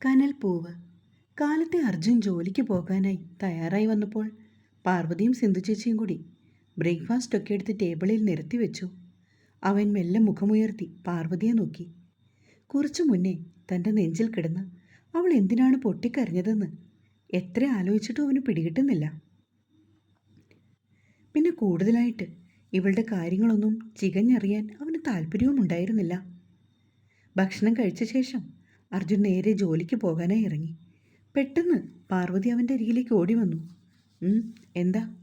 കനൽപ്പൂവ് കാലത്തെ അർജുൻ ജോലിക്ക് പോകാനായി തയ്യാറായി വന്നപ്പോൾ പാർവതിയും സിന്ധു ചേച്ചിയും കൂടി ബ്രേക്ക്ഫാസ്റ്റ് ഒക്കെ എടുത്ത് ടേബിളിൽ നിരത്തി വെച്ചു. അവൻ മെല്ലെ മുഖമുയർത്തി പാർവതിയെ നോക്കി. കുറച്ചു മുന്നേ തന്റെ നെഞ്ചിൽ കിടന്ന് അവൾ എന്തിനാണ് പൊട്ടിക്കരഞ്ഞതെന്ന് എത്ര ആലോചിച്ചിട്ടും അവന് പിടികിട്ടുന്നില്ല. പിന്നെ കൂടുതലായിട്ട് ഇവളുടെ കാര്യങ്ങളൊന്നും ചികഞ്ഞറിയാൻ അവന് താല്പര്യവും ഉണ്ടായിരുന്നില്ല ഭക്ഷണം കഴിച്ച ശേഷം അർജുൻ നേരെ ജോലിക്ക് പോകാനായി ഇറങ്ങി. പെട്ടെന്ന് പാർവതി അവന്റെ അരികിലേക്ക് ഓടി വന്നു. "ഉം, എന്താ?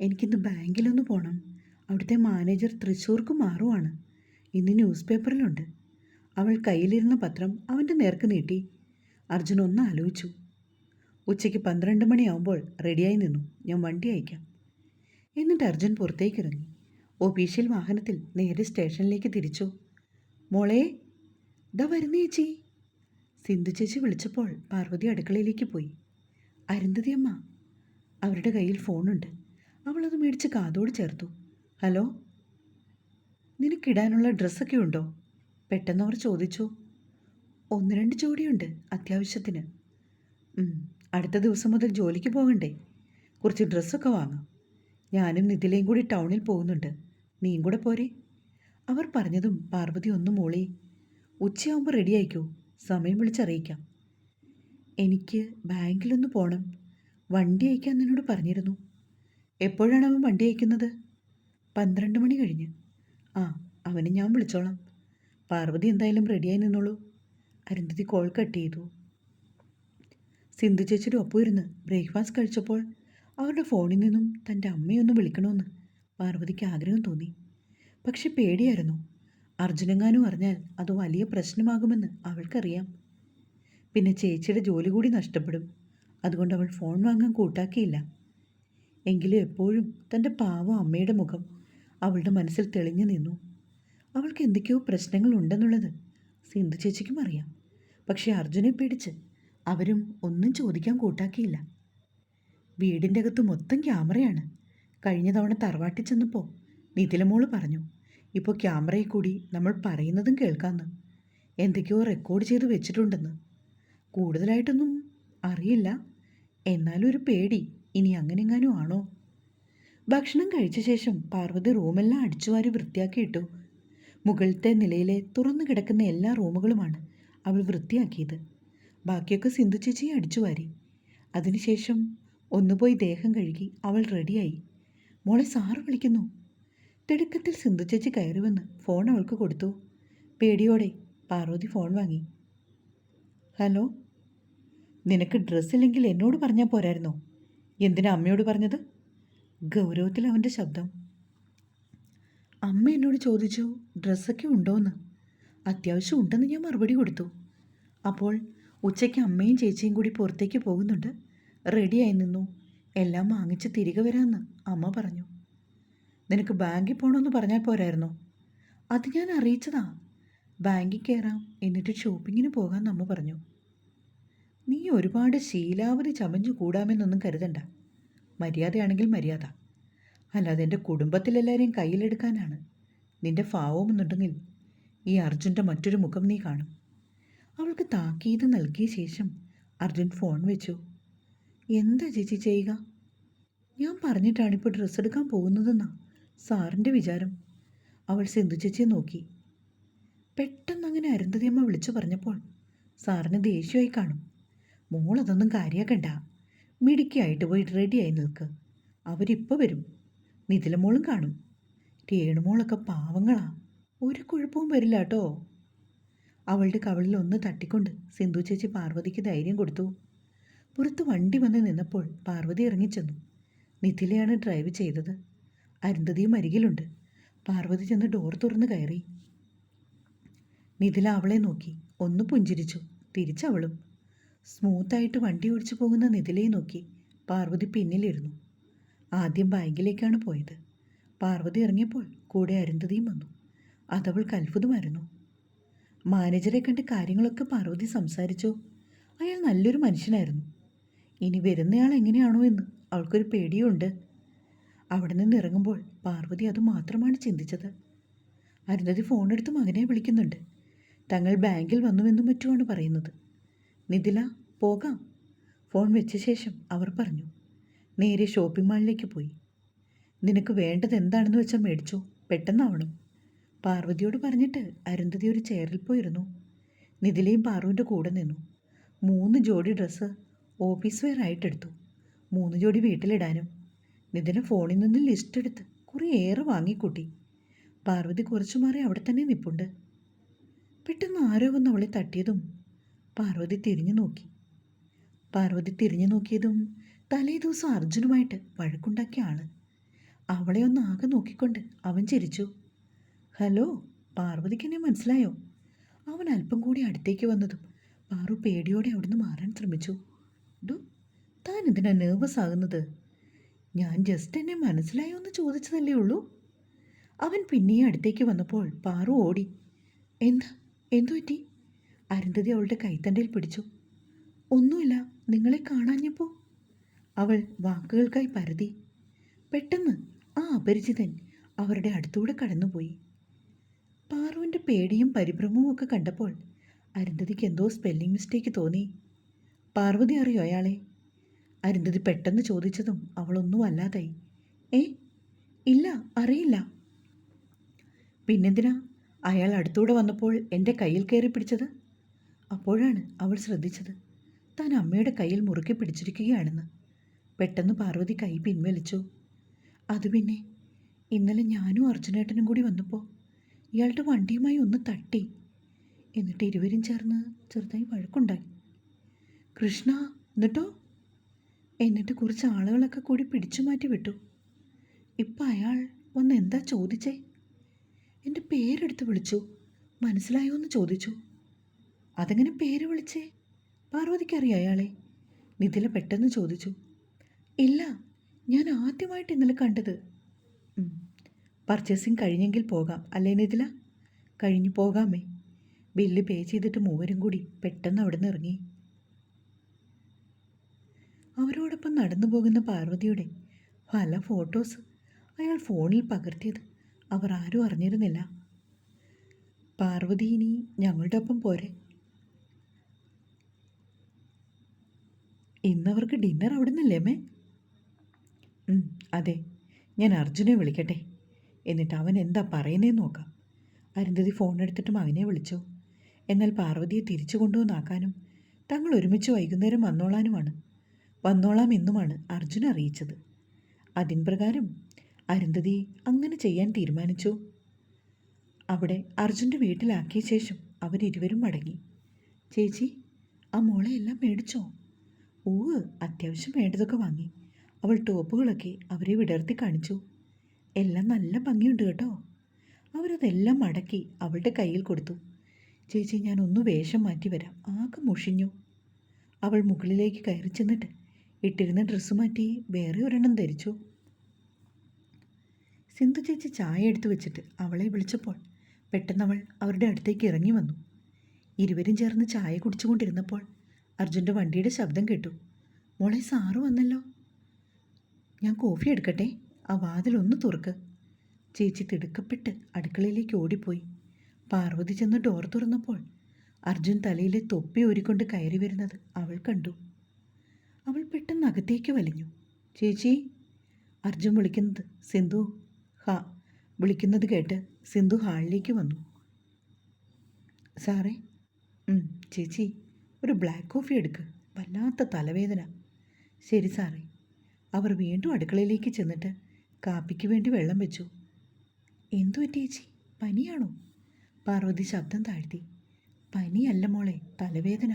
എനിക്കിന്ന് ബാങ്കിലൊന്ന് പോകണം അവിടുത്തെ മാനേജർ തൃശ്ശൂർക്ക് മാറുവാണ്. ഇന്ന് ന്യൂസ് പേപ്പറിലുണ്ട്. അവൾ കയ്യിലിരുന്ന പത്രം അവന്റെ നേർക്ക് നീട്ടി. അർജുൻ ഒന്ന് ആലോചിച്ചു. ഉച്ചയ്ക്ക് പന്ത്രണ്ട് മണിയാവുമ്പോൾ റെഡിയായി നിന്നു. ഞാൻ വണ്ടി അയക്കാം. എന്നിട്ട് അർജുൻ പുറത്തേക്ക് ഇറങ്ങി ഒഫീഷ്യൽ വാഹനത്തിൽ നേരെ സ്റ്റേഷനിലേക്ക് തിരിച്ചു. മോളെ ദാ വരുന്ന ചേച്ചി. സിന്ധു ചേച്ചി വിളിച്ചപ്പോൾ പാർവതി അടുക്കളയിലേക്ക് പോയി. അരുന്ധതി അമ്മ അവരുടെ കയ്യിൽ ഫോണുണ്ട്. അവളത് മേടിച്ച് കാതോട് ചേർത്തു. ഹലോ? നിനക്കിടാനുള്ള ഡ്രസ്സൊക്കെ ഉണ്ടോ? പെട്ടെന്ന് അവർ ചോദിച്ചു. ഒന്ന് രണ്ട് ജോഡിയുണ്ട് അത്യാവശ്യത്തിന്. അടുത്ത ദിവസം മുതൽ ജോലിക്ക് പോകണ്ടേ. കുറച്ച് ഡ്രസ്സൊക്കെ വാങ്ങാം. ഞാനും നിതിലയും കൂടി ടൗണിൽ പോകുന്നുണ്ട്. നീയും കൂടെ പോരെ. അവർ പറഞ്ഞതും പാർവതി ഒന്നും മോളി. ഉച്ചയാകുമ്പോൾ റെഡി ആയിക്കോ. സമയം വിളിച്ചറിയിക്കാം. എനിക്ക് ബാങ്കിലൊന്ന് പോകണം വണ്ടി അയക്കാൻ നിന്നോട് പറഞ്ഞിരുന്നു. എപ്പോഴാണ് അവൻ വണ്ടി അയക്കുന്നത്? പന്ത്രണ്ട് മണി കഴിഞ്ഞ്. ആ അവനെ ഞാൻ വിളിച്ചോളാം. പാർവതി എന്തായാലും റെഡിയായി നിന്നോളൂ. അരുന്ധതി കോൾ കട്ട് ചെയ്തു. സിന്ധു ചേച്ചിയുടെ ഒപ്പം ഇരുന്ന് ബ്രേക്ക്ഫാസ്റ്റ് കഴിച്ചപ്പോൾ അവരുടെ ഫോണിൽ നിന്നും തന്റെ അമ്മയൊന്ന് വിളിക്കണമെന്ന് പാർവതിക്ക് ആഗ്രഹം തോന്നി. പക്ഷെ പേടിയായിരുന്നു. അർജുനങ്ങാനും അറിഞ്ഞാൽ അത് വലിയ പ്രശ്നമാകുമെന്ന് അവൾക്കറിയാം. പിന്നെ ചേച്ചിയുടെ ജോലി കൂടി നഷ്ടപ്പെടും. അതുകൊണ്ട് അവൾ ഫോൺ വാങ്ങാൻ കൂട്ടാക്കിയില്ല. എങ്കിലും എപ്പോഴും തന്റെ പാവം അമ്മയുടെ മുഖം അവളുടെ മനസ്സിൽ തെളിഞ്ഞു നിന്നു. അവൾക്ക് എന്തൊക്കെയോ പ്രശ്നങ്ങളുണ്ടെന്നുള്ളത് സിന്ധു ചേച്ചിക്കും അറിയാം. പക്ഷേ അർജുനെ പേടിച്ച് അവരും ഒന്നും ചോദിക്കാൻ കൂട്ടാക്കിയില്ല. വീടിന്റെ അകത്ത് മൊത്തം ക്യാമറയാണ്. കഴിഞ്ഞ തവണ തറവാട്ടിൽ ചെന്നപ്പോൾ നിതിലമോൾ പറഞ്ഞു ഇപ്പോൾ ക്യാമറയിൽ കൂടി നമ്മൾ പറയുന്നതും കേൾക്കാമെന്ന് എന്തൊക്കെയോ റെക്കോർഡ് ചെയ്ത് വെച്ചിട്ടുണ്ടെന്ന്. കൂടുതലായിട്ടൊന്നും അറിയില്ല. എന്നാലും ഒരു പേടി ഇനി അങ്ങനെങ്ങാനും ആണോ? ഭക്ഷണം കഴിച്ച ശേഷം പാർവതി റൂമെല്ലാം അടിച്ചുവാരി വൃത്തിയാക്കിയിട്ടു. മുകളിലത്തെ നിലയിലെ തുറന്നു കിടക്കുന്ന എല്ലാ റൂമുകളുമാണ് അവൾ വൃത്തിയാക്കിയത്. ബാക്കിയൊക്കെ സിന്ധു ചേച്ചി അടിച്ചുവാരി. അതിനുശേഷം ഒന്നുപോയി ദേഹം കഴുകി അവൾ റെഡിയായി മോളെ സാറ് വിളിക്കുന്നു. തിടുക്കത്തിൽ സിന്ധു ചേച്ചി കയറി വന്ന് ഫോൺ അവൾക്ക് കൊടുത്തു. പേടിയോടെ പാർവതി ഫോൺ വാങ്ങി. ഹലോ നിനക്ക് ഡ്രസ്സില്ലെങ്കിൽ എന്നോട് പറഞ്ഞാൽ പോരായിരുന്നോ? എന്തിനാ അമ്മയോട് പറഞ്ഞത്? ഗൗരവത്തിൽ അവന്റെ ശബ്ദം. അമ്മ എന്നോട് ചോദിച്ചു ഡ്രസ്സൊക്കെ ഉണ്ടോയെന്ന് അത്യാവശ്യം ഉണ്ടെന്ന് ഞാൻ മറുപടി കൊടുത്തു. അപ്പോൾ ഉച്ചയ്ക്ക് അമ്മയും ചേച്ചിയും കൂടി പുറത്തേക്ക് പോകുന്നുണ്ട്. റെഡിയായി നിന്നു. എല്ലാം വാങ്ങിച്ച് തിരികെ വരാമെന്ന് അമ്മ പറഞ്ഞു. നിനക്ക് ബാങ്കിൽ പോകണമെന്ന് പറഞ്ഞാൽ പോരായിരുന്നു. അത് ഞാൻ അറിയിച്ചതാ. ബാങ്കിൽ കയറാം എന്നിട്ട് ഷോപ്പിങ്ങിന് പോകാൻ നമ്മ പറഞ്ഞു. നീ ഒരുപാട് ശീലാവധി ചമഞ്ഞു കൂടാമെന്നൊന്നും കരുതണ്ട. മര്യാദയാണെങ്കിൽ മര്യാദ. അല്ലാതെ എന്റെ കുടുംബത്തിലെല്ലാവരെയും കയ്യിലെടുക്കാനാണ്. നിന്റെ ഭാവമെന്നുണ്ടെങ്കിൽ ഈ അർജുന്റെ മറ്റൊരു മുഖം നീ കാണും. അവൾക്ക് താക്കീത് നൽകിയ ശേഷം അർജുൻ ഫോൺ വെച്ചു. എന്താ ചേച്ചി ചെയ്യുക? ഞാൻ പറഞ്ഞിട്ടാണ് ഇപ്പോൾ ഡ്രസ്സ് എടുക്കാൻ പോകുന്നതെന്നാ. സാറിന്റെ വിചാരം. അവൾ സിന്ധു ചേച്ചിയെ നോക്കി. പെട്ടെന്ന് അങ്ങനെ അരുന്ധതിയമ്മ വിളിച്ചു പറഞ്ഞപ്പോൾ സാറിന് ദേഷ്യമായി കാണും. മോളതൊന്നും കാര്യാക്കണ്ട. മിടുക്കിയായിട്ട് പോയി റെഡിയായി നിൽക്ക്. അവരിപ്പോൾ വരും. നിതിലമോളും കാണും. രേണുമോളൊക്കെ പാവങ്ങളാ. ഒരു കുഴപ്പവും വരില്ല കേട്ടോ. അവളുടെ കവളിൽ ഒന്ന് തട്ടിക്കൊണ്ട് സിന്ധു ചേച്ചി പാർവതിക്ക് ധൈര്യം കൊടുത്തു. പുറത്ത് വണ്ടി വന്ന് നിന്നപ്പോൾ പാർവതി ഇറങ്ങിച്ചെന്നു. നിഥിലയാണ് ഡ്രൈവ് ചെയ്തത്. അരുന്ധതിയും അരികിലുണ്ട്. പാർവതി ചെന്ന് ഡോർ തുറന്ന് കയറി. മിഥില അവളെ നോക്കി. ഒന്ന് പുഞ്ചിരിച്ചു. തിരിച്ചവളും സ്മൂത്തായിട്ട് വണ്ടി ഓടിച്ചു പോകുന്ന നിതിലയെ നോക്കി. പാർവതി പിന്നിലിരുന്നു. ആദ്യം ബാങ്കിലേക്കാണ് പോയത്. പാർവതി ഇറങ്ങിയപ്പോൾ കൂടെ അരുന്ധതിയും വന്നു. അതവൾക്ക് അത്ഭുതമായിരുന്നു മാനേജറെ കണ്ട് കാര്യങ്ങളൊക്കെ പാർവതി സംസാരിച്ചു. അയാൾ നല്ലൊരു മനുഷ്യനായിരുന്നു. ഇനി വരുന്നയാൾ എങ്ങനെയാണോ എന്ന് അവൾക്കൊരു പേടിയുണ്ട്. അവിടെ നിന്ന് ഇറങ്ങുമ്പോൾ പാർവതി അത് മാത്രമാണ് ചിന്തിച്ചത്. അരുന്ധതി ഫോണെടുത്ത് മകനെ വിളിക്കുന്നുണ്ട്. തങ്ങൾ ബാങ്കിൽ വന്നുവെന്നും മറ്റുമാണ് പറയുന്നത്. നിതില പോകാം. ഫോൺ വെച്ച ശേഷം അവർ പറഞ്ഞു നേരെ ഷോപ്പിംഗ് മാളിലേക്ക് പോയി. നിനക്ക് വേണ്ടത് എന്താണെന്ന് വെച്ചാൽ മേടിച്ചോ പെട്ടെന്നാവണം. പാർവതിയോട് പറഞ്ഞിട്ട് അരുന്ധതി ഒരു ചെയറിൽ പോയിരുന്നു. നിതിലയും പാറുവിന്റെ കൂടെ നിന്നു. മൂന്ന് ജോഡി ഡ്രസ്സ് ഓഫീസ് വെയർ ആയിട്ടെടുത്തു. മൂന്ന് ജോഡി വീട്ടിലിടാനും. നിതിന ഫോണിൽ നിന്ന് ലിസ്റ്റ് എടുത്ത് കുറേയേറെ വാങ്ങിക്കൂട്ടി. പാർവതി കുറച്ചു മാറി അവിടെ തന്നെ നിപ്പുണ്ട്. പെട്ടെന്ന് ആരോ വന്ന് അവളെ തട്ടിയതും പാർവതി തിരിഞ്ഞു നോക്കി. പാർവതി തിരിഞ്ഞു നോക്കിയതും തലേ ദിവസം അർജുനുമായിട്ട് വഴക്കുണ്ടാക്കിയ ആൾ. അവളെ ഒന്ന് ആകെ നോക്കിക്കൊണ്ട് അവൻ ചിരിച്ചു. ഹലോ പാർവതിക്ക് എന്നെ മനസ്സിലായോ? അവൻ അല്പം കൂടി അടുത്തേക്ക് വന്നതും പാറു പേടിയോടെ അവിടുന്ന് മാറാൻ ശ്രമിച്ചു. ഡു താൻ എന്തിനാ നെർവസ് ആകുന്നത്? ഞാൻ ജസ്റ്റ് എന്നെ മനസ്സിലായോ എന്ന് ചോദിച്ചതല്ലേ ഉള്ളൂ. അവൻ പിന്നെയും അടുത്തേക്ക് വന്നപ്പോൾ പാറു ഓടി. എന്താ? എന്തു പറ്റി? അരുന്ധതി അവളുടെ കൈത്തണ്ടയിൽ പിടിച്ചു. ഒന്നുമില്ല. നിങ്ങളെ കാണാഞ്ഞപ്പോൾ അവൾ വാക്കുകൾക്കായി പരതി. പെട്ടെന്ന് ആ അപരിചിതൻ അവരുടെ അടുത്തൂടെ കടന്നുപോയി. പാറുവിന്റെ പേടിയും പരിഭ്രമവും ഒക്കെ കണ്ടപ്പോൾ അരുന്ധതിക്ക് എന്തോ സ്പെല്ലിംഗ് മിസ്റ്റേക്ക് തോന്നി. പാർവതി അറിയോ അയാളെ? അരുന്ധതി പെട്ടെന്ന് ചോദിച്ചതും അവളൊന്നും അല്ലാതായി ഏ? ഇല്ല അറിയില്ല. പിന്നെന്തിനാ? അയാൾ അടുത്തൂടെ വന്നപ്പോൾ എന്റെ കയ്യിൽ കയറി പിടിച്ചത്? അപ്പോഴാണ് അവൾ ശ്രദ്ധിച്ചത്. താൻ അമ്മയുടെ കയ്യിൽ മുറുക്കി പിടിച്ചിരിക്കുകയാണെന്ന്. പെട്ടെന്ന് പാർവതി കൈ പിൻവലിച്ചു. അത് പിന്നെ ഇന്നലെ ഞാനും അർജുനേട്ടനും കൂടി വന്നപ്പോൾ ഇയാളുടെ വണ്ടിയുമായി ഒന്ന് തട്ടി. എന്നിട്ട് ഇരുവരും ചേർന്ന് ചെറുതായി വഴക്കുണ്ടായി. കൃഷ്ണ എന്നിട്ടോ? എന്നിട്ട് കുറച്ച് ആളുകളൊക്കെ കൂടി പിടിച്ചു മാറ്റി വിട്ടു. ഇപ്പം അയാൾ വന്ന് എന്താ ചോദിച്ചേ? എന്റെ പേരെടുത്ത് വിളിച്ചു. മനസ്സിലായോ എന്ന് ചോദിച്ചു. അതെങ്ങനെ പേര് വിളിച്ചേ? പാർവതിക്കറിയോ അയാളെ? നിതില പെട്ടെന്ന് ചോദിച്ചു. ഇല്ല ഞാൻ ആദ്യമായിട്ട് ഇന്നലെ കണ്ടത്. പർച്ചേസിങ് കഴിഞ്ഞെങ്കിൽ പോകാം അല്ലേ നിതില കഴിഞ്ഞു പോകാമേ. ബില്ല് പേ ചെയ്തിട്ട് മൂവരും കൂടി പെട്ടെന്ന് അവിടെ നിന്ന് ഇറങ്ങി. അവരോടൊപ്പം നടന്നു പോകുന്ന പാർവതിയുടെ പല ഫോട്ടോസ് അയാൾ ഫോണിൽ പകർത്തിയത് അവർ ആരും അറിഞ്ഞിരുന്നില്ല. പാർവതി ഇനി ഞങ്ങളുടെ ഒപ്പം പോരെ. ഇന്നവർക്ക് ഡിന്നർ അവിടെ നിന്നല്ലേ അമ്മേ അതെ. ഞാൻ അർജുനെ വിളിക്കട്ടെ. എന്നിട്ട് അവൻ എന്താ പറയുന്നതെന്ന് നോക്കാം. അരുന്ധതി ഫോൺ എടുത്തിട്ട് മകനെ വിളിച്ചു. എന്നാൽ പാർവതിയെ തിരിച്ചു കൊണ്ടുവന്നാക്കാനും തങ്ങൾ ഒരുമിച്ച് വൈകുന്നേരം വന്നോളാനുമാണ്. വന്നോളാം എന്നുമാണ് അർജുൻ അറിയിച്ചത്. അതിൻ പ്രകാരം അരുന്ധതി അങ്ങനെ ചെയ്യാൻ തീരുമാനിച്ചു. അവിടെ അർജുന്റെ വീട്ടിലാക്കിയ ശേഷം അവരിരുവരും മടങ്ങി. ചേച്ചി ആ മോളെ എല്ലാം മേടിച്ചോ? ഊവ് അത്യാവശ്യം വേണ്ടതൊക്കെ വാങ്ങി. അവൾ ടോപ്പുകളൊക്കെ അവരെ വിടർത്തി കാണിച്ചു. എല്ലാം നല്ല ഭംഗിയുണ്ട് കേട്ടോ. അവരതെല്ലാം മടക്കി അവളുടെ കയ്യിൽ കൊടുത്തു. ചേച്ചി ഞാനൊന്ന് വേഷം മാറ്റി വരാം ആകെ മുഷിഞ്ഞു. അവൾ മുകളിലേക്ക് കയറി ചെന്നിട്ട് ഇട്ടിരുന്ന ഡ്രസ്സ് മാറ്റി വേറെ ഒരെണ്ണം ധരിച്ചു. സിന്ധു ചേച്ചി ചായ എടുത്തു വെച്ചിട്ട് അവളെ വിളിച്ചപ്പോൾ പെട്ടെന്ന് അവൾ അവരുടെ അടുത്തേക്ക് ഇറങ്ങി വന്നു. ഇരുവരും ചേർന്ന് ചായ കുടിച്ചുകൊണ്ടിരുന്നപ്പോൾ അർജുന്റെ വണ്ടിയുടെ ശബ്ദം കേട്ടു. മോളെ സാറ് വന്നല്ലോ. ഞാൻ കോഫി എടുക്കട്ടെ? ആ വാതിലൊന്ന് തുറക്ക്. ചേച്ചി തിടുക്കപ്പെട്ട് അടുക്കളയിലേക്ക് ഓടിപ്പോയി. പാർവതി ചെന്ന് ഡോർ തുറന്നപ്പോൾ അർജുൻ തലയിലെ തൊപ്പി ഊരിക്കൊണ്ട് കയറി വരുന്നത് അവൾ കണ്ടു. അവൾ പെട്ടെന്ന് അകത്തേക്ക് വലിഞ്ഞു. ചേച്ചി അർജുൻ വിളിക്കുന്നത് സിന്ധു. ഹാ വിളിക്കുന്നത് കേട്ട് സിന്ധു ഹാളിലേക്ക് വന്നു. സാറേ ചേച്ചി ഒരു ബ്ലാക്ക് കോഫി എടുക്ക്. വല്ലാത്ത തലവേദന. ശരി സാറേ. അവർ വീണ്ടും അടുക്കളയിലേക്ക് ചെന്നിട്ട് കാപ്പിക്ക് വേണ്ടി വെള്ളം വെച്ചു. എന്തു ചേച്ചി പനിയാണോ? പാർവതി ശബ്ദം താഴ്ത്തി. പനിയല്ല മോളെ തലവേദന.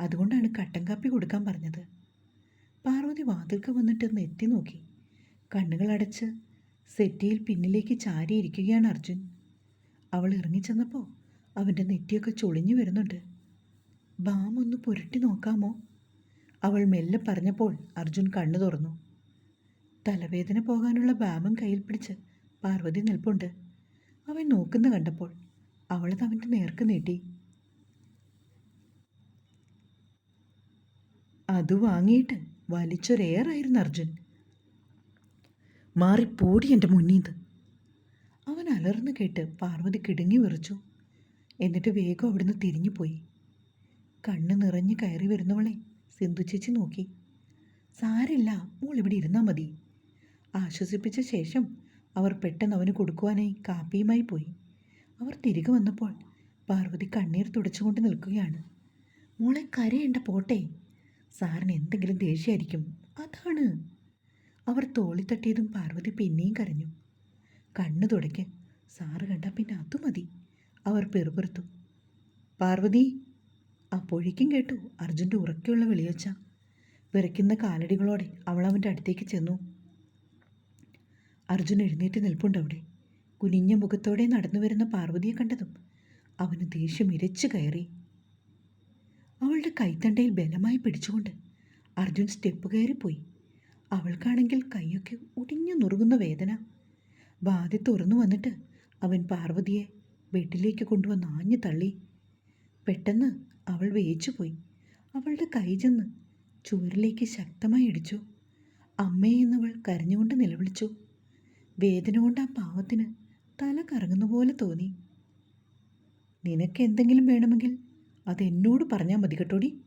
അതുകൊണ്ടാണ് കട്ടൻ കാപ്പി കൊടുക്കാൻ പറഞ്ഞത്. പാർവതി വാതിൽക്ക് വന്നിട്ട് ഒന്ന് എത്തി നോക്കി. കണ്ണുകളടച്ച് സെറ്റിയിൽ പിന്നിലേക്ക് ചാരിയിരിക്കുകയാണ് അർജുൻ. അവൾ ഇറങ്ങിച്ചെന്നപ്പോൾ അവന്റെ നെറ്റിയൊക്കെ ചൊളിഞ്ഞു വരുന്നുണ്ട്. ബാം ഒന്ന് പുരട്ടി നോക്കാമോ? അവൾ മെല്ലെ പറഞ്ഞപ്പോൾ അർജുൻ കണ്ണു തുറന്നു. തലവേദന പോകാനുള്ള ബാമും കയ്യിൽ പിടിച്ച് പാർവതി നിൽപ്പുണ്ട്. അവൻ നോക്കുന്ന കണ്ടപ്പോൾ അവളത് അവന്റെ നേർക്ക് നീട്ടി. അത് വാങ്ങിയിട്ട് വലിച്ചൊരേറായിരുന്നു അർജുൻ. മാറിപ്പോടി എന്റെ മുന്നീന്ന് അവൻ അലർന്നു കേട്ട് പാർവതി കിടുങ്ങി വിറച്ചു. എന്നിട്ട് വേഗം അവിടുന്ന് തിരിഞ്ഞുപോയി കണ്ണ് നിറഞ്ഞ് കയറി വരുന്നവളെ സിന്ധു ചേച്ചി നോക്കി. സാരില്ല മോൾ ഇവിടെ ഇരുന്നാൽ മതി. ആശ്വസിപ്പിച്ച ശേഷം അവർ പെട്ടെന്ന് അവന് കൊടുക്കുവാനായി കാപ്പിയുമായി പോയി. അവർ തിരികെ വന്നപ്പോൾ പാർവതി കണ്ണീർ തുടച്ചുകൊണ്ട് നിൽക്കുകയാണ്. മോളെ കരയേണ്ട പോട്ടെ. സാറിന് എന്തെങ്കിലും ദേഷ്യമായിരിക്കും. അതാണ്. അവർ തോളി തട്ടിയതും പാർവതി പിന്നെയും കരഞ്ഞു. കണ്ണു തുടയ്ക്ക്. സാറ് കണ്ട പിന്നെ അതു മതി. അവർ പെറുപെറുത്തു. പാർവതി അപ്പോഴേക്കും കേട്ടു അർജുന്റെ ഉറക്കെയുള്ള വിളിയൊച്ച. വിറയ്ക്കുന്ന കാലടികളോടെ അവൾ അവന്റെ അടുത്തേക്ക് ചെന്നു. അർജുൻ എഴുന്നേറ്റ് നിൽപ്പുണ്ട് അവിടെ. കുനിഞ്ഞ മുഖത്തോടെ നടന്നു വരുന്ന പാർവതിയെ കണ്ടതും അവന് ദേഷ്യം ഇരച്ചു കയറി. അവളുടെ കൈത്തണ്ടയിൽ ബലമായി പിടിച്ചുകൊണ്ട് അർജുൻ സ്റ്റെപ്പ് കയറിപ്പോയി. അവൾക്കാണെങ്കിൽ കൈയൊക്കെ ഒടിഞ്ഞു നുറുകുന്ന വേദന. ബാധി തുറന്നു വന്നിട്ട് അവൻ പാർവതിയെ ബെഡിലേക്ക് കൊണ്ടുവന്ന് ആഞ്ഞു തള്ളി. പെട്ടെന്ന് അവൾ വേച്ചുപോയി. അവളുടെ കൈ ചെന്ന് ചുവരിലേക്ക് ശക്തമായി ഇടിച്ചു. അമ്മേ എന്നവൾ കരഞ്ഞുകൊണ്ട് നിലവിളിച്ചു. വേദന കൊണ്ട് ആ പാവത്തിന് തല കറങ്ങുന്ന പോലെ തോന്നി. നിനക്ക് എന്തെങ്കിലും വേണമെങ്കിൽ അത് എന്നോട് പറഞ്ഞാൽ മതി കേട്ടോടി.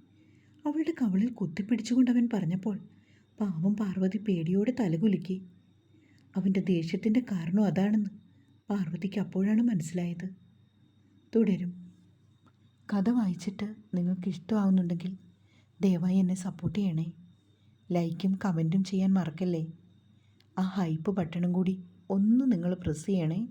അവളുടെ കവളിൽ കുത്തിപ്പിടിച്ചുകൊണ്ട് അവൻ പറഞ്ഞപ്പോൾ പാവം പാർവതി പേടിയോടെ തലകുലുക്കി. അവന്റെ ദേഷ്യത്തിന്റെ കാരണം അതാണെന്ന് പാർവതിക്ക് അപ്പോഴാണ് മനസ്സിലായത്. തുടരും. കഥ വായിച്ചിട്ട് നിങ്ങൾക്ക് ഇഷ്ടമാവുന്നുണ്ടെങ്കിൽ ദയവായി എന്നെ സപ്പോർട്ട് ചെയ്യണേ. ലൈക്കും കമന്റും ചെയ്യാൻ മറക്കല്ലേ? ആ ഹൈപ്പ് ബട്ടണും കൂടി ഒന്ന് നിങ്ങൾ പ്രസ് ചെയ്യണേ.